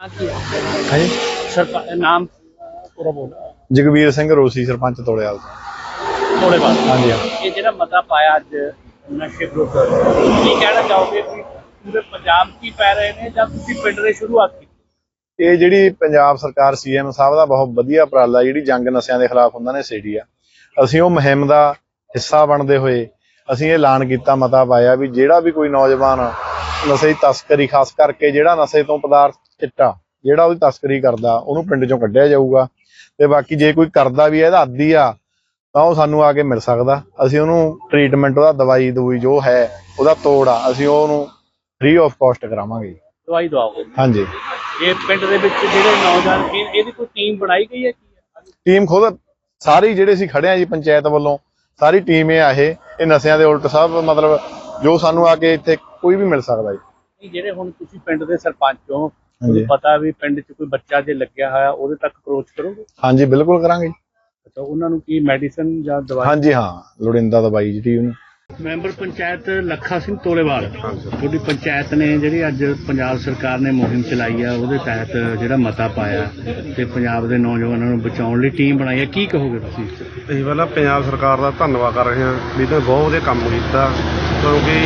ਹਾਂਜੀ। ਸਰਕਾਰ ਨਾਮ ਪੂਰਾ ਬੋਲ ਜਗਵੀਰ ਸਿੰਘ ਰੋਸੀ ਸਰਪੰਚ ਤੋੜਿਆਲ ਤੋਂ ਥੋੜੇ ਬਾਅਦ। ਹਾਂਜੀ ਇਹ ਜਿਹੜਾ ਮਤਾ ਪਾਇਆ ਅੱਜ ਨਸ਼ੇ ਵਿਰੁੱਧ ਕੀ ਕਹਿਣਾ ਚਾਹੋਗੇ ਕਿ ਪੂਰੇ ਪੰਜਾਬ 'ਚ ਪੈ ਰਹੇ ਨੇ ਜਾਂ ਤੁਸੀਂ ਪਿੰਡ ਦੇ ਸ਼ੁਰੂਆਤ ਕੀਤੀ? ਇਹ ਜਿਹੜੀ ਪੰਜਾਬ ਸਰਕਾਰ ਸੀਐਮ ਸਾਹਿਬ ਦਾ ਬਹੁਤ ਵਧੀਆ ਉਪਰਾਲਾ ਜਿਹੜੀ ਜੰਗ ਨਸ਼ਿਆਂ ਦੇ ਖਿਲਾਫ ਉਹਨਾਂ ਨੇ ਛੇੜੀ ਆ ਅਸੀਂ ਉਹ ਮੁਹਿੰਮ ਦਾ ਹਿੱਸਾ ਬਣਦੇ ਹੋਏ ਅਸੀਂ ਇਹ ਐਲਾਨ ਕੀਤਾ ਮਤਾ ਪਾਇਆ ਵੀ ਜਿਹੜਾ ਵੀ ਕੋਈ ਨੌਜਵਾਨ ਨਸ਼ੇ ਦੀ ਤਸਕਰੀ ਖਾਸ ਕਰਕੇ ਜਿਹੜਾ ਨਸ਼ੇ ਤੋਂ ਪਦਾਰਥ ਚਿੱਟਾ ਜਿਹੜਾ ਉਹਦੀ ਤਸਕਰੀ ਕਰਦਾ ਉਹਨੂੰ ਪਿੰਡ ਚੋਂ ਕੱਢਿਆ ਜਾਊਗਾ। ਤੇ ਬਾਕੀ ਜੇ ਕੋਈ ਕਰਦਾ ਵੀ ਇਹਦਾ ਆਦੀ ਆ ਤਾਂ ਉਹ ਸਾਨੂੰ ਆ ਕੇ ਮਿਲ ਸਕਦਾ। ਅਸੀਂ ਉਹਨੂੰ ਟ੍ਰੀਟਮੈਂਟ ਉਹਦਾ ਦਵਾਈ ਦਵਾਈ ਜੋ ਹੈ ਉਹਦਾ ਤੋੜ ਆ ਅਸੀਂ ਉਹਨੂੰ ਫ੍ਰੀ ਆਫ ਕਾਸਟ ਕਰਾਵਾਂਗੇ। ਦਵਾਈ ਦਵਾਓਗੇ? ਹਾਂਜੀ। ਇਹ ਪਿੰਡ ਦੇ ਵਿੱਚ ਜਿਹੜੇ ਨੌਜਵਾਨ ਇਹ- ਇਹਦੀ ਕੋਈ ਟੀਮ ਬਣਾਈ ਗਈ ਹੈ ਕੀ? ਹੈ ਟੀਮ ਖੁਦ ਸਾਰੀ ਜਿਹੜੇ ਅਸੀਂ ਖੜੇ ਆ ਜੀ ਪੰਚਾਇਤ ਵੱਲੋਂ ਸਾਰੀ ਟੀਮ ਇਹ ਆ ਇਹ। ਨਸ਼ਿਆਂ ਦੇ ਉਲਟ ਸਾਹਿਬ ਮਤਲਬ ਜੋ ਸਾਨੂੰ ਆ ਕੇ ਇੱਥੇ ਕੋਈ ਵੀ ਮਿਲ ਸਕਦਾ ਜੀ। ਜਿਹੜੇ ਹੁਣ ਤੁਸੀਂ ਪਿੰਡ ਦੇ ਸਰਪੰਚ ਹੋ ਹਾਂਜੀ। ਤੁਹਾਨੂੰ ਪਤਾ ਵੀ ਪਿੰਡ 'ਚ ਕੋਈ ਬੱਚਾ ਜੇ ਲੱਗਿਆ ਹੋਇਆ ਉਹਦੇ ਤੱਕ ਅਪਰੋਚ ਕਰੋਗੇ? ਹਾਂਜੀ ਬਿਲਕੁਲ ਕਰਾਂਗੇ। ਜੀ। ਅੱਛਾ ਉਹਨਾਂ ਨੂੰ ਕੀ ਮੈਡੀਸਨ ਜਾਂ ਦਵਾਈ? ਹਾਂਜੀ ਹਾਂ ਲੋੜਿੰਦਾ ਦਵਾਈ ਜਿਹੜੀ ਉਹਨੂੰ। ਮੈਂਬਰ ਪੰਚਾਇਤ ਲੱਖਾ ਸਿੰਘ ਤੋਲੇਵਾਲ ਤੁਹਾਡੀ ਪੰਚਾਇਤ ਨੇ ਜਿਹੜੀ ਅੱਜ ਪੰਜਾਬ ਸਰਕਾਰ ਨੇ ਮੁਹਿੰਮ ਚਲਾਈ ਆ ਉਹਦੇ ਤਹਿਤ ਜਿਹੜਾ ਮਤਾ ਪਾਇਆ ਤੇ ਪੰਜਾਬ ਦੇ ਨੌਜਵਾਨਾਂ ਨੂੰ ਬਚਾਉਣ ਲਈ ਟੀਮ ਬਣਾਈ ਹੈ ਕੀ ਕਹੋਗੇ ਤੁਸੀਂ? ਅਸੀਂ ਪਹਿਲਾਂ ਪੰਜਾਬ ਸਰਕਾਰ ਦਾ ਧੰਨਵਾਦ ਕਰ ਰਹੇ ਹਾਂ ਵੀ ਇਹਨੇ ਬਹੁਤ ਵਧੀਆ ਕੰਮ ਕੀਤਾ ਕਿਉਂਕਿ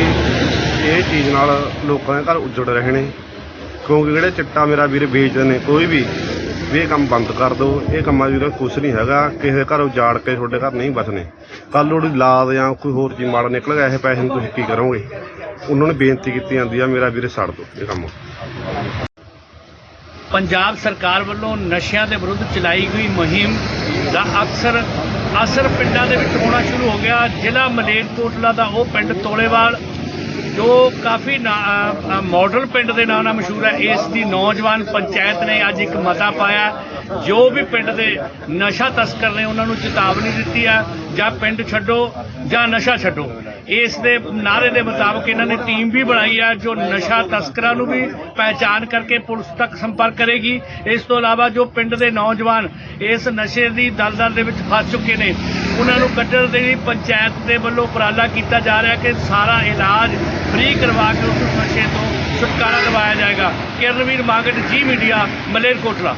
ਇਹ ਚੀਜ਼ ਨਾਲ ਲੋਕਾਂ ਦੇ ਘਰ ਉੱਜੜ ਰਹੇ ਨੇ। ਕਿਉਂਕਿ ਜਿਹੜੇ ਚਿੱਟਾ ਮੇਰਾ ਵੀਰ ਵੇਚਦੇ ਨੇ, ਕੋਈ ਵੀ ਵੀ ਇਹ ਕੰਮ ਬੰਦ ਕਰ ਦਿਓ ਇਹ ਕੰਮਾਂ ਵੀਰ ਕੁਛ ਨਹੀਂ ਹੈਗਾ। ਕਿਸੇ ਘਰ ਉਜਾੜ ਕੇ ਤੁਹਾਡੇ ਘਰ ਨਹੀਂ ਬਸਨੇ ਕੱਲ ਨੂੰ ਉਹਦੀ ਲਾਦ ਜਾਂ ਕੋਈ ਹੋਰ ਚੀਜ਼ ਮਾੜਾ ਨਿਕਲ ਗਿਆ, ਇਹ ਪੈਸੇ ਨੂੰ ਤੁਸੀਂ ਕੀ ਕਰੋਗੇ? ਉਹਨਾਂ ਨੇ ਬੇਨਤੀ ਕੀਤੀ ਜਾਂਦੀ ਆ, ਮੇਰਾ ਵੀਰੇ ਛੱਡ ਦਿਓ ਇਹ ਕੰਮ। ਪੰਜਾਬ ਸਰਕਾਰ ਵੱਲੋਂ ਨਸ਼ਿਆਂ ਦੇ ਵਿਰੁੱਧ ਚਲਾਈ ਗਈ ਮੁਹਿੰਮ ਦਾ ਅਕਸਰ ਅਸਰ ਪਿੰਡਾਂ ਦੇ ਵਿੱਚ ਹੋਣਾ ਸ਼ੁਰੂ ਹੋ ਗਿਆ। ਜ਼ਿਲ੍ਹਾ ਮਲੇਰਕੋਟਲਾ ਦਾ ਉਹ ਪਿੰਡ ਤੋਲੇਵਾਲ ਜੋ ਕਾਫੀ ਨਾ- ਅ, ਮਾਡਲ ਪਿੰਡ ਦੇ ਨਾਂ ਨਾਲ ਮਸ਼ਹੂਰ ਹੈ। ਇਸ ਦੀ ਨੌਜਵਾਨ ਪੰਚਾਇਤ ਨੇ ਅੱਜ ਇੱਕ ਮਤਾ ਪਾਇਆ ਜੋ ਵੀ ਪਿੰਡ ਦੇ ਨਸ਼ਾ ਤਸਕਰ ਨੇ ਉਹਨਾਂ ਨੂੰ ਚੇਤਾਵਨੀ ਦਿੱਤੀ ਆ ਜਾਂ ਪਿੰਡ ਛੱਡੋ ਜਾਂ ਨਸ਼ਾ ਛੱਡੋ। ਇਸ ਦੇ ਨਾਰੇ ਦੇ ਮੁਤਾਬਕ ਇਹਨਾਂ ਨੇ ਟੀਮ ਵੀ ਬਣਾਈ ਆ ਜੋ ਨਸ਼ਾ ਤਸਕਰਾਂ ਨੂੰ ਵੀ ਪਹਿਚਾਨ ਕਰਕੇ ਪੁਲਿਸ ਤੱਕ ਸੰਪਰਕ ਕਰੇਗੀ। ਇਸ ਤੋਂ ਇਲਾਵਾ ਜੋ ਪਿੰਡ ਦੇ ਨੌਜਵਾਨ ਇਸ ਨਸ਼ੇ ਦੀ ਦਲਦਲ ਦੇ ਵਿੱਚ ਫਸ ਚੁੱਕੇ ਨੇ। ਉਹਨਾਂ ਨੂੰ ਕੱਢਣ ਦੇ ਲਈ ਪੰਚਾਇਤ ਦੇ ਵੱਲੋਂ ਉਪਰਾਲਾ ਕੀਤਾ ਜਾ ਰਿਹਾ ਕਿ ਸਾਰਾ ਇਲਾਜ ਫ੍ਰੀ ਕਰਵਾ ਕੇ ਉਸ ਨਸ਼ੇ ਤੋਂ ਛੁਟਕਾਰਾ ਦਿਵਾਇਆ ਜਾਏਗਾ। ਕਿਰਨਵੀਰ ਮਾਗਟ ਜੀ ਮੀਡੀਆ ਮਲੇਰਕੋਟਲਾ।